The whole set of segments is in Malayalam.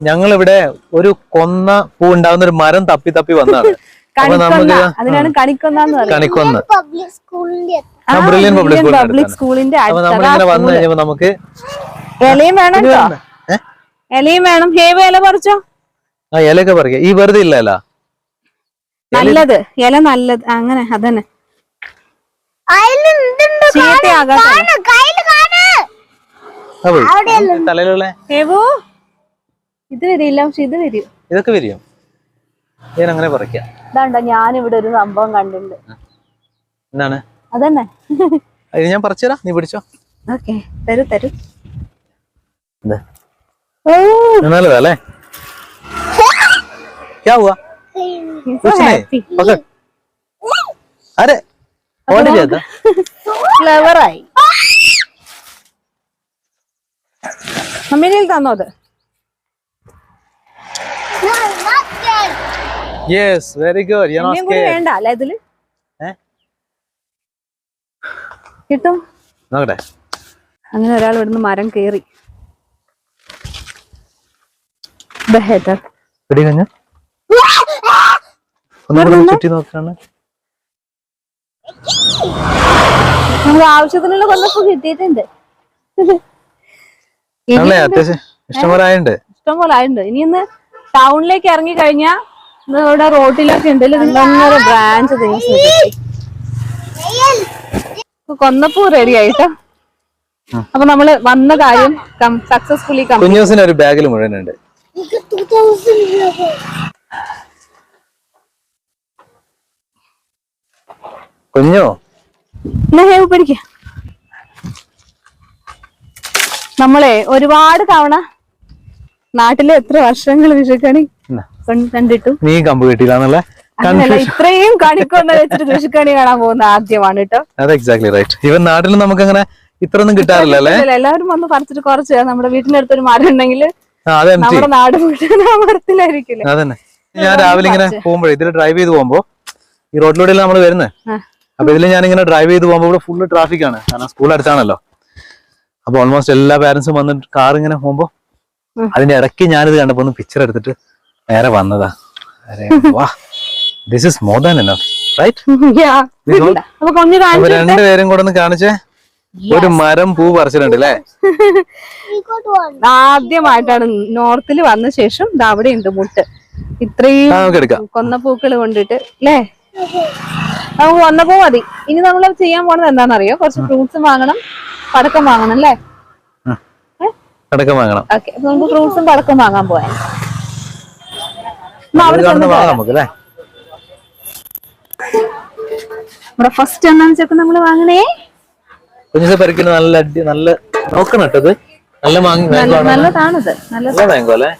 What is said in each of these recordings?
ഞങ്ങൾ ഇവിടെ ഒരു കൊന്ന പൂ ഉണ്ടാവുന്ന ഒരു മരം തപ്പി തപ്പി വന്നതാണ് അതിനാണ് കണിക്കൊന്ന കണിക്കൊന്ന്. പബ്ലിക് സ്കൂളിന്റെ ബ്രില്യൻ പബ്ലിക് നമ്മളിങ്ങനെ വന്നു കഴിഞ്ഞപ്പോ നമുക്ക് ഇലയും വേണം ഇലയും വേണം. ഹേവ് ഇല പറിച്ചോ? ആ ഇലയൊക്കെ പറിക്കാം. ഈ വെറുതെ ഇല്ലല്ല നല്ലത്. ഇല നല്ലത്. അങ്ങനെ അതന്നെ. ചീത്തയാകാത്ത തലയിലുള്ള ഹേവു? ഇത് വരില്ല പക്ഷെ ഇത് വരും ഇതൊക്കെ വരും ഞാൻ അങ്ങനെ പറിക്കാം ഇതാണ്ട ഞാനിവിടെ ഒരു സംഭവം കണ്ടിട്ടുണ്ട് എന്താണ് അതന്നെ ഇത് ഞാൻ പറിച്ചുതരാം നീ പിടിച്ചോ ഓക്കെ തരൂ തരൂ ഇത് ഓ നല്ലതാ അല്ലേ क्या हुआ कुछ नहीं happy. पकड़ अरे कौन नहीं जाता ഫ്ലവറായി അമ്മേനെ തന്നോ അത് Yes very good you're not എന്നെയും കൂടി scared. വേണ്ട അല്ല ഇതിൽ? കിട്ടും. നോക്കട്ടെ. അങ്ങനെ ഒരാൾ ഇവിടുന്ന് മരം നമുക്ക് ആവശ്യത്തിനുള്ള കൊല്ലപ്പോ കിട്ടിയിട്ടുണ്ട്. ഇഷ്ടംപോലെ ആയുണ്ട് ഇഷ്ടം പോലെ ആയിട്ടുണ്ട്. ഇനി ഇന്ന് ടൗണിലേക്ക് ഇറങ്ങി കഴിഞ്ഞാ ഇന്ന് ഇവിടെ റോട്ടിലൊക്കെ ഉണ്ട്. ബ്രാഞ്ച് കൊന്നപ്പൂ റെഡി ആയിട്ടോ? അപ്പൊ നമ്മൾ വന്ന കാര്യം സക്സസ്ഫുള്ളി കുഞ്ഞൂസിന് ഒരു ബാഗിൽ മുഴുവനുണ്ട് കുഞ്ഞോ? പിടിക്ക നമ്മളെ ഒരുപാട് തവണ നാട്ടിലെ എത്ര വർഷങ്ങൾ വിഷുക്കണി കണ്ടിട്ടു. നീ കമ്പ് കിട്ടിയില്ല ഇത്രയും കണിക്കൊന്ന വെച്ചിട്ട് കൃഷിക്കണി കാണാൻ പോകുന്ന ആദ്യമാണ് കേട്ടോ. അത് എക്സാക്ട്ലി റൈറ്റ് ഇവൻ നാട്ടിൽ നമുക്ക് അങ്ങനെ ഇത്ര ഒന്നും കിട്ടാറില്ല അല്ലേ? എല്ലാവരും വന്ന് പറിച്ചിട്ട് കുറച്ച് നമ്മുടെ വീട്ടിനടുത്ത് അടുത്തൊരു മരം ഉണ്ടെങ്കിൽ നമ്മുടെ നാട് മരത്തിലായിരിക്കില്ലേ? അതന്നെ. ഞാൻ രാവിലെ ഇങ്ങനെ പോകുമ്പോഴേ ഇതിൽ ഡ്രൈവ് ചെയ്ത് പോകുമ്പോ ഈ റോഡിലൂടെ നമ്മൾ വരുന്നത്. അപ്പൊ ഇതിൽ ഞാൻ ഇങ്ങനെ ഡ്രൈവ് ചെയ്ത് പോകുമ്പോൾ ഇവിടെ ഫുള്ള് ട്രാഫിക് ആണ്. കാരണം സ്കൂൾ അടുത്താണല്ലോ. അപ്പൊ ഓൾമോസ്റ്റ് എല്ലാ പാരന്റ്സും വന്നിട്ട് കാർ ഇങ്ങനെ പോകുമ്പോ ഉം. അതിന്റെ ഇടയ്ക്ക് ഞാനിത് കണ്ടപ്പോ ഒന്ന് പിക്ചർ എടുത്തിട്ട് നേരെ വന്നതാ. വാ. This is more than enough right രണ്ടുപേരും കൂടെ ഒന്ന് കാണിച്ചേ. ഒരു മരം പൂ പറിച്ചിട്ടുണ്ട് അല്ലേ? ആദ്യമായിട്ടാണ് നോർത്തിൽ വന്ന ശേഷം അവിടെ ഉണ്ട് മുട്ട്. ഇത്രയും കൊന്ന പൂക്കൾ കൊണ്ടിട്ട് അല്ലേ നമുക്ക് വന്നപ്പോ മതി. ഇനി നമ്മൾ ചെയ്യാൻ പോണത് എന്താണെന്നറിയോ? കുറച്ച് ഫ്രൂട്ട്സും വാങ്ങണം പടക്കം വാങ്ങണം അല്ലേ പടക്കം വാങ്ങണം. ഓക്കെ നമുക്ക് ഫ്രൂട്ട്സും പടക്കം വാങ്ങാൻ പോയാൽ അവിടെ ഇത് കാണുന്ന ചെന്നിട്ട് വാങ്ങാം നമുക്ക് നമ്മുടെ ഫസ്റ്റ് എന്നാന്ന് വെച്ചപ്പോ നമ്മൾ വാങ്ങണേ കുഞ്ഞു പരിക്കുന്ന നല്ല അടി നല്ല നോക്കണം കേട്ടത് നല്ല നല്ലതാണ് നല്ലതാണത് നല്ല മാങ്കോ അല്ലേ?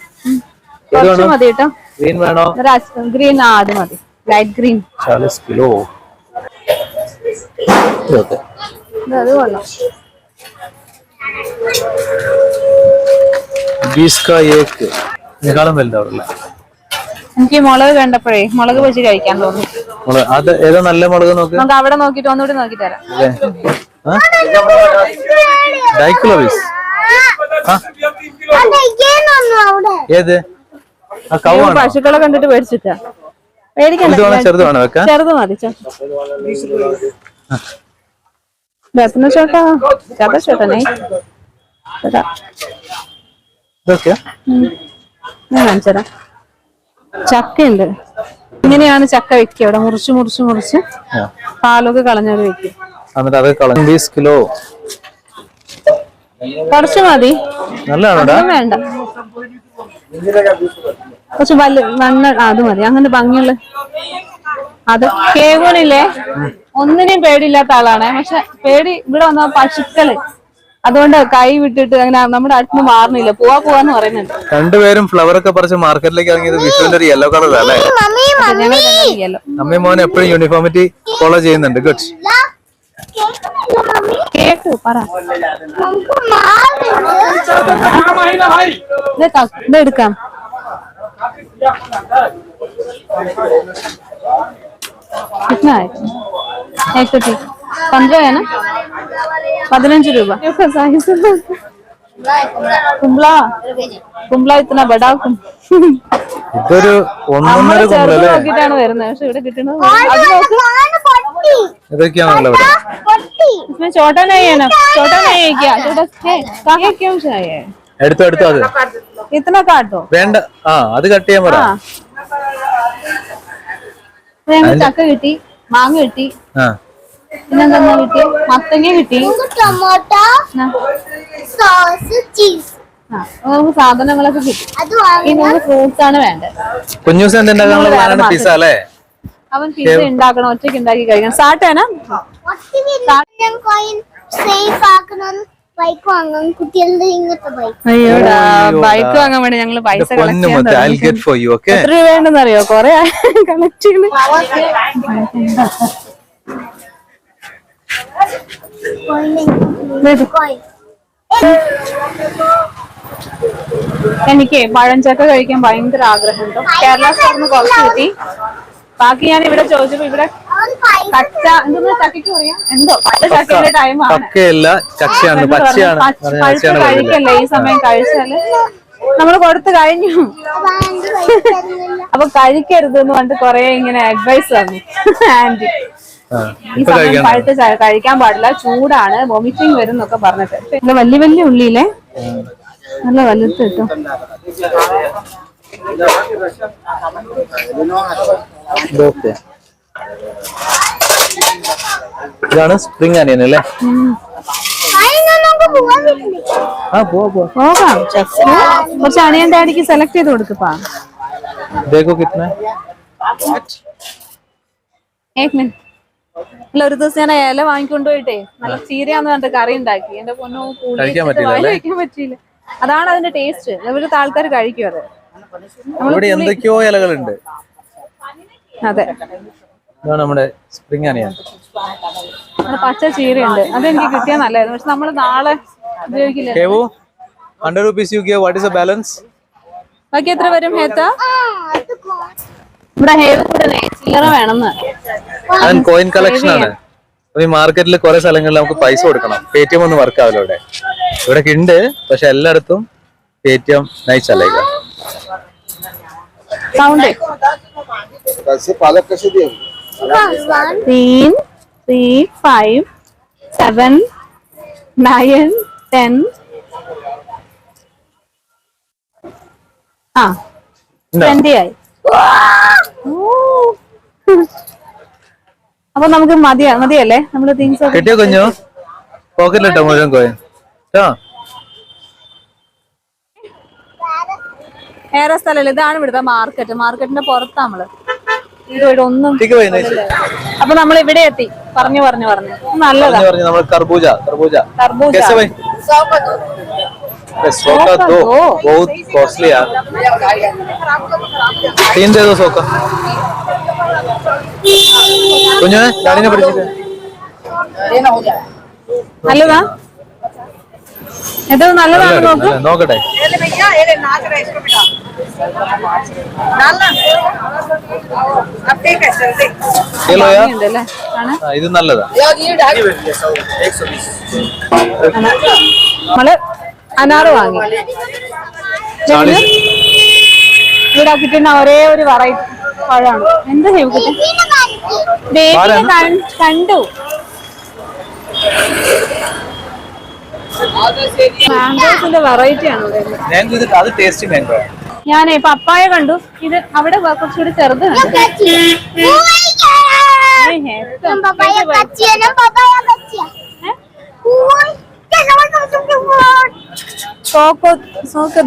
മതി കേട്ടോ. ഗ്രീൻ വേണോ? ഗ്രീൻ ആ അത് മതി. ലൈറ്റ് ഗ്രീൻ ചാലിസ് കിലോ. അത് കൊള്ളാം. का एक ഏക്ക്. ഇതിനേക്കാളും വലുതാവില്ല എനിക്ക് മുളക് കണ്ടപ്പോഴേ മുളക് വെച്ച് കഴിക്കാൻ തോന്നി. അത് ഏതാ നല്ല മുളക് നോക്ക്? നമുക്ക് അവിടെ നോക്കിട്ട് ഒന്നുകൂടി നോക്കി തരാം. ഡൈക്കുലോ അതെ ഏത്? പശുക്കളെ കണ്ടിട്ട് പേടിച്ചിട്ടാ. പേടിക്കണ്ട ചെറുത് വേണം വെക്കാൻ? ചെറുത് മതി ബസ്സിന് ചേട്ടാ ചത ചോട്ടനെ. ചേട്ടാ. ഇതൊക്കെ? ഞാൻ കാണിച്ചതാ ചക്കയുണ്ട്. ഇങ്ങനെയാണ് ചക്ക വെക്കുക. ഇവിടെ മുറിച്ച് മുറിച്ച് മുറിച്ച്. പാലൊക്കെ കളഞ്ഞത് വെക്കും. എന്നിട്ട് അത് കളഞ്ഞു കിലോ. കുറച്ച് മതി. വേണ്ട. കുറച്ച് വല്ല മണ്ണ അത് മതി. അങ്ങനെ ഭംഗിയുള്ള. അത് കേവനില്ലേ ഒന്നിനെയും പേടിയില്ലാത്ത ആളാണ്. പക്ഷെ പേടി ഇവിടെ വന്ന പശുക്കൾ. അതുകൊണ്ട് കൈ വിട്ടിട്ട് അങ്ങനെ നമ്മുടെ അടുത്ത് മാറുന്നില്ല പോവാ പോവാന്ന് പറയുന്നുണ്ട് രണ്ടുപേരും ഫ്ലവർ ഒക്കെ പറിച്ച് മാർക്കറ്റിലേക്ക് ഇറങ്ങിയത് വിഷുവിന്റെ ഒരു യെല്ലോ കളർ അല്ലേ മമ്മി ഞങ്ങൾ ചെയ്യാലോ അമ്മയും മോൻ എപ്പോഴും യൂണിഫോമിറ്റി ഫോളോ ചെയ്യുന്നുണ്ട് ഗുഡ് കേൾക്കുന്നില്ല മമ്മി കേക്ക് പറ നമുക്ക് മാറുണ്ട് ഇത് ക- ഇത് എടുക്കാം कितना है एक तो ठीक पंद्रह है ना പതിനഞ്ച് രൂപ സൈസ് കുംബ്ല കുംബ്ല ഇത്തന ബടാ കും ഇതൊരു ഒന്നൊന്നര നമ്മള് ചെറുത് കുമ്പളല്ലേ നോക്കിയിട്ടാണ് വരുന്നത് പക്ഷെ ഇവിടെ കിട്ടുന്നത് അത് നോക്ക് ആണ് പൊട്ടി ഇതൊക്കെയാണല്ലോ ഇവിടെ പൊട്ടി इसमें छोटा नहीं है ना छोटा नहीं है क्या छोटा है कहाँ क्यों चाहिए എടുത്തു എടുത്തു അത് इतना काटो വേണ്ട ആ അത് കട്ട് ചെയ്യാൻ പറ ആ ഞങ്ങൾ ചക്ക കിട്ടി മാങ്ങ കിട്ടി ആ പിന്നെന്താ കിട്ടി മത്തങ്ങ കിട്ടി ടൊമാറ്റോ സോസ് ചീസ്. നമുക്ക് സാധനങ്ങളൊക്കെ കിട്ടി. അത് ഇനി നമുക്ക് ഫ്രൂട്ട്സ് ആണ് വേണ്ടത്. കുഞ്ഞൂസ് എന്തുണ്ടാക്കാനുള്ള പ്ലാനാണ് പിസ്സ അല്ലേ? അവൻ പിസ ഉണ്ടാക്കണം ഒറ്റയ്ക്ക് ഉണ്ടാക്കി കഴിക്കണം. സാട്ടേനാ സേഫ് ആക്കണം ബൈക്ക് വാങ്ങാൻ കുട്ടികളുടെ ഇങ്ങനത്തെ ബൈക്ക് അയ്യോടാ ബൈക്ക് വാങ്ങാൻ വേണ്ടി ഞങ്ങൾ പൈസ എത്ര അറിയോ കൊറേ കളക്ട് ചെയ്യുന്നു കോയിൻ എനിക്ക് പഴഞ്ചക്ക കഴിക്കാൻ ഭയങ്കര ആഗ്രഹമുണ്ട്. കേരള സ്റ്റോറിന് കുറച്ച് കിട്ടി. ബാക്കി ഞാൻ ഇവിടെ ചോദിച്ചപ്പോ ഇവിടെ കച്ച എന്തോന്ന് ചക്കയ്ക്ക് പറയാം? എന്തോ? പച്ച ചക്കയുടെ ടൈമാണ് ചക്കയാണ് പച്ചയാണ്. പഴുത്ത് പച്ചയാണ് കഴിക്കല്ലേ ഈ സമയം കഴിച്ചാൽ? നമ്മൾ കൊടുത്തു കഴിഞ്ഞു. അപ്പൊ കഴിക്കരുത് എന്ന് പറഞ്ഞിട്ട് കൊറേ ഇങ്ങനെ അഡ്വൈസ് തന്നു ആന്റി. ഈ ഇപ്പൊ സമയം കഴിക്കാൻ പഴുത്ത് ച- കഴിക്കാൻ പാടില്ല ചൂടാണ് വൊമിറ്റിംഗ് വരും എന്നൊക്കെ പറഞ്ഞിട്ട് ഇത് വലിയ വലിയ ഉള്ളിയില്ലേ നല്ല വലുത്ത് കിട്ടും ഓക്കെ ഇതാണ് സ്പ്രിംഗ് അനിയൻ അല്ലേ അതിന് നമുക്ക് പോവാൻ പറ്റില്ല ആ പോവാ പോവാ പോകാം ചെക്ക്. കുറച്ച് അണിയൻ ഡാഡിക്ക് സെലക്ട് ചെയ്ത് കൊടുക്കപ്പാ देखो कितना है ഏക് മിനിറ്റ് അല്ല ഒരു ദിവസം ഞാൻ ഇല വാങ്ങിക്കൊണ്ട് പോയിട്ടേ. നല്ല ചീരയാന്ന് പറഞ്ഞിട്ട് കറി ഉണ്ടാക്കി. എന്റെ പൊന്നു പുളി കഴിക്കാൻ പറ്റിയില്ല അതാണ് അതിന്റെ ടേസ്റ്റ്. ഇവിടുത്തെ ആൾക്കാർ കഴിക്കും അത്. ഇവിടെ എന്തൊക്കെയോ ഇലകളുണ്ട്. അതെ. നമ്മുടെ സ്പ്രിംഗ് അനിയൻ പച്ച ചീരയുണ്ട്. അതെനിക്ക് കിട്ടിയാൽ നല്ലതായിരുന്നു. പക്ഷെ നമ്മൾ നാളെ ഉപയോഗിക്കില്ല? Give hundred rupees you give what is a balance ബാക്കി എത്ര വരും ഹേത്ത? ഇവിടെ ഹേവ് കൂടെ ചില്ലറ വേണമെന്ന്. ഞാൻ കോയിൻ കളക്ഷൻ ആണ് അപ്പൊ ഈ മാർക്കറ്റിൽ കുറെ സ്ഥലങ്ങളിൽ നമുക്ക് പൈസ കൊടുക്കണം പേ ടി എം ഒന്നും വർക്ക് ആവില്ല ഇവിടെ ഇവിടെ ഉണ്ട് പക്ഷെ എല്ലായിടത്തും പേ ടി എം നയിച്ചല്ല സൗണ്ട് कैसे पालक कैसे दिए one, तीन three five seven nine ten ആ ട്വന്റി ആയി അപ്പൊ നമുക്ക് മതിയാ മതിയല്ലേ നമ്മള് തിങ്സ് ഒക്കെ കിട്ടിയോ കുഞ്ഞു പോക്കറ്റിലിട്ടോ മുഴുവൻ കോയിൻ ആ വേറെ സ്ഥലമില്ല ഇതാണ് ഇവിടുത്തെ മാർക്കറ്റ് മാർക്കറ്റിന്റെ പുറത്താ നമ്മള് ഇത് ഇവിടെ ഒന്നും ठीक है भाई नहीं അപ്പൊ നമ്മൾ ഇവിടെ എത്തി പറഞ്ഞു പറഞ്ഞു പറഞ്ഞു നല്ലതാ പറഞ്ഞു പറഞ്ഞു നമ്മൾ കർബൂജ കർബൂജ तरबूजा कैसे भाई सौ का दो बहुत कॉस्टली यार तीन दे दो सौ का കുഞ്ഞു ഡാഡിനെ പിടിച്ചിട്ട് നല്ലതാ? ഇത് നല്ലതാണ് നോക്ക്. നോക്കട്ടെ. ഇത് നല്ലതാ. നമ്മൾ അനാറ് വാങ്ങി. ഇവിടെ കിട്ടുന്ന ഒരേ ഒരു വെറൈറ്റി പഴമാണ്. എന്താ ഹെവ് കണ്ടു. മാംഗോസിന്റെ വെറൈറ്റി ആണ് ഞാനേ പപ്പായ കണ്ടു. ഇത് അവിടെ കുറച്ചുകൂടി ചെറുത് കോക്കോ പപ്പായ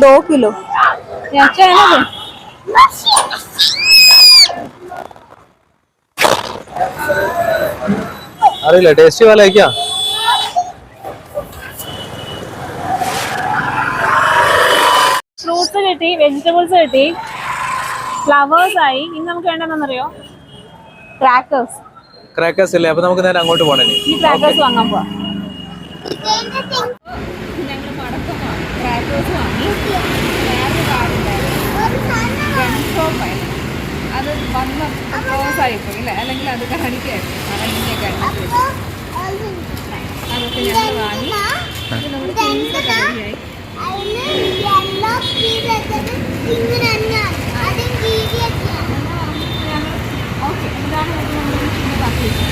അറിയില്ല. ടേസ്റ്റ് പോലെ क्या ഫ്രൂട്ട്സ് കിട്ടി വെജിറ്റബിൾസ് കിട്ടി. ഫ്ലവേഴ്സ് ആയി. ഇനി നമുക്ക് വേണ്ടതെന്നറിയോ ക്രാക്കേഴ്സ് ക്രാക്കേഴ്സ് ഇല്ലേ? അപ്പൊ നമുക്ക് നേരെ അങ്ങോട്ട് പോകണേ ഈ ക്രാക്കേഴ്സ് വാങ്ങാൻ പോവാം. ക്രാക്കേഴ്സ് വാങ്ങി. വേറെ സാധനം ഷോപ്പായിരുന്നു അത് വന്ന് ക്ലോസ് ആയിപ്പോയി അല്ലേ അല്ലെങ്കിൽ അത് കാണിക്കായിരുന്നു. അത് അതൊക്കെ ഞങ്ങൾ വാങ്ങി. തന്നെയാണ്. അതും കീഴിയൊക്കെയാണ് ഓക്കെ ഇതാണ് നമ്മുടെ പാക്കേജ്